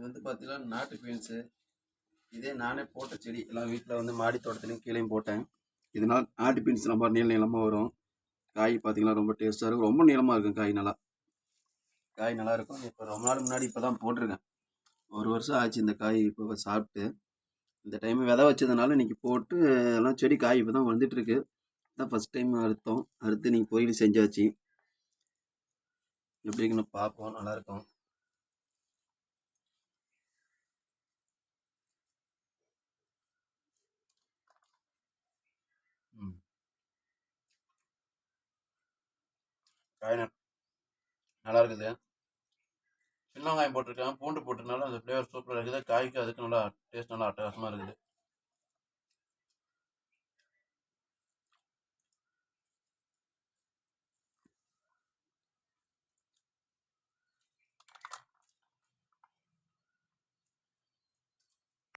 இது வந்து பார்த்தீங்கன்னா நாட்டு பீன்ஸு. இதே நானே போட்ட செடி எல்லாம் வீட்டில் வந்து மாடி தோட்டத்துலையும் கீழேயும் போட்டேன். இதனால் நாட்டு பீன்ஸ் ரொம்ப நீள நீளமாக வரும். காய் பார்த்தீங்கன்னா ரொம்ப டேஸ்ட்டாக இருக்கும். ரொம்ப நீளமாக இருக்கும் காய் நல்லா. காய் நல்லா இருக்கும். இப்போ ரொம்ப நாள் முன்னாடி இப்போ தான் போட்டிருக்கேன். ஒரு வருஷம் ஆச்சு இந்த காய் இப்போ சாப்பிட்டு. இந்த டைம் விதை வச்சதுனால இன்றைக்கி போட்டு எல்லாம் செடி காய் இப்போ தான் வந்துட்டுருக்கு. தான் ஃபஸ்ட் டைம் அறுத்தோம். அறுத்து நீங்கள் பொரியல் செஞ்சாச்சு. எப்படி இருக்குன்னு பார்ப்போம். நல்லாயிருக்கும் காய் நல்லா இருக்குது சின்ன வெங்காயம் போட்டிருக்கேன். பூண்டு போட்டிருந்தாலும் அந்த ஃப்ளேவர் சூப்பராக இருக்குது. காய்க்கு அதுக்கு நல்லா டேஸ்ட் நல்லா அட்டகாசமாக இருக்குது.